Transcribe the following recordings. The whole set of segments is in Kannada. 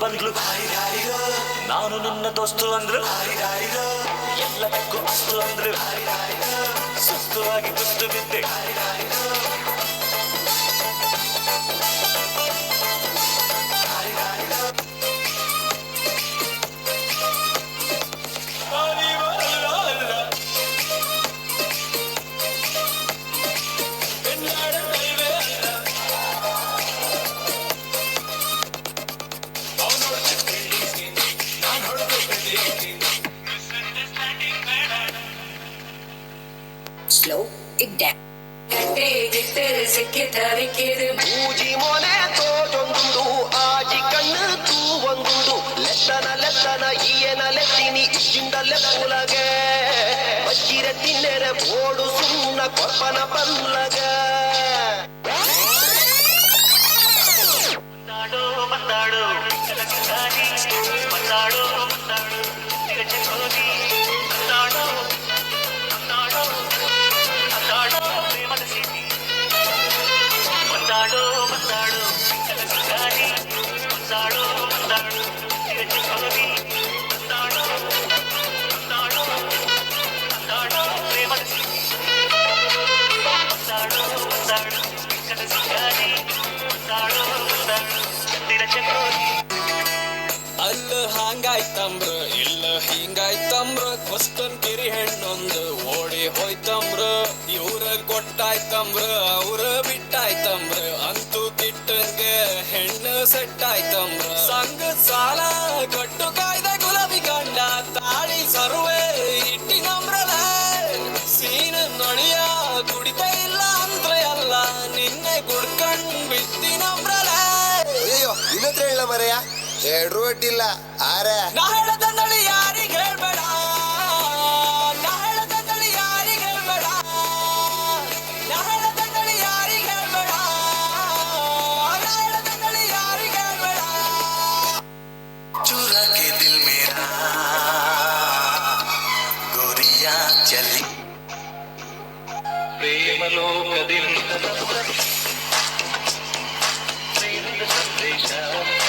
ಬಂದ್ಲು. ನಾನು ನನ್ನ ದೋಸ್ತು ಅಂದ್ರು. ಎಲ್ಲದಕ್ಕೂ ಅಸ್ತು ಅಂದ್ರು. ಸುಸ್ತುವಾಗಿ ಕುಸ್ತು ಬಿದ್ದೆ ஸ்லோ டிக் டே கட்டே விட்டு சிக்கி தவிக்கிது மூஜி மோனே தோஜொந்துண்டு ஆஜி கண்ணு தூ வந்துண்டு லெத்தன லெத்தன ஈயன லெத்தினி இச்சிண்டல புலக வச்சிர தின்னெர போடு சுண்ண கொப்பன பல்லக மன்னாடோ மன்னாடோ மன்னாடோ ಇಲ್ಲ ಹಿಂಗಾಯ್ತಂಬ್ರ ಕೊಸ್ತನ್ ಕಿರಿ ಹೆಣ್ಣೊಂದು ಓಡಿ ಹೋಯ್ತಮ್ರ ಇವ್ರ ಕೊಟ್ಟಾಯ್ತಂಬ್ರ ಅವ್ರ ಬಿಟ್ಟಾಯ್ತಮ್ರ ಅಂತೂ ಕಿಟ್ಟಂಗೆ ಹೆಣ್ಣು ಸೆಟ್ ಆಯ್ತಂಬ್ರ ಸಂಘ ಸಾಲ ಕಟ್ಟು ಕಾಯ್ದ ಗುಲಾಬಿ ಗಂಡ ತಾಳಿ ಸರ್ವೆ ಇಟ್ಟಿನಂಬ್ರಲ ಸೀನ ನಳಿಯ ಕುಡಿತ ಇಲ್ಲ ಅಂದ್ರೆ ಅಲ್ಲ ನಿನ್ನೆ ಗುಡ್ಕಂಡ್ ಬಿತ್ತಿನಂಬ್ರಲ ಅಯ್ಯೋ ಇನ್ನತ್ರ ಹೇಳ ಮರೆಯ? ಎರಡು ಒಡ್ಡಿಲ್ಲ ಆರೆ. ನಾ ಹೇಳದಂದಳಿ മായാജലി പ്രേമലോകദിൽ സന്ദേശം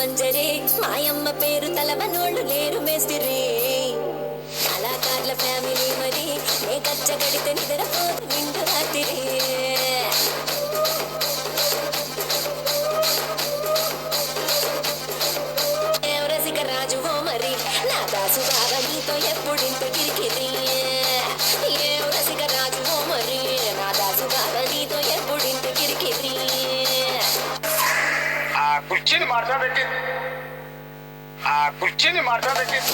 మంజరే. మాయమ్మ పేరు తలవనోళ్ళు లేరు మేస్తిరే. కళాకారుల ఫ్యామిలీ మరి నే కచ్చ కడితే నిద్రపోదు నిండు రాత్రి రసిక రాజు ఓ మరి నా దాసు బావ నీతో ఎప్పుడు కుర్చీని మార్చబెట్టింది. ఆ కుర్చీని మార్చబెట్టింది.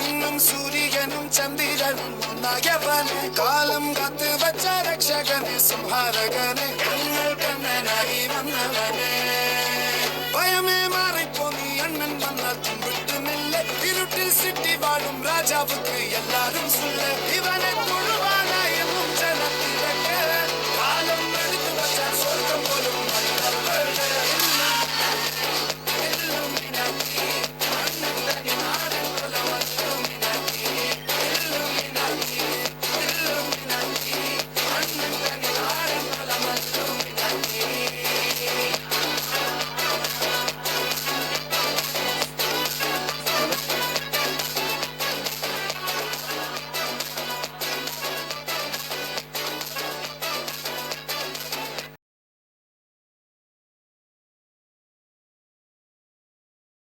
இன்னும் சூரியனும் சந்திரனும் முன்னாயவனே காலம் காத்து வச்ச ரக்ஷகனே சம்ஹாரகனே கண்ணல் கண்ணனாகி வந்தவனே. பயமே மாறைப்போ நீ அண்ணன் மன்னர் தும்பிட்டு நில்ல. இருட்டில் சிட்டி வாழும் ராஜாவுக்கு எல்லாரும்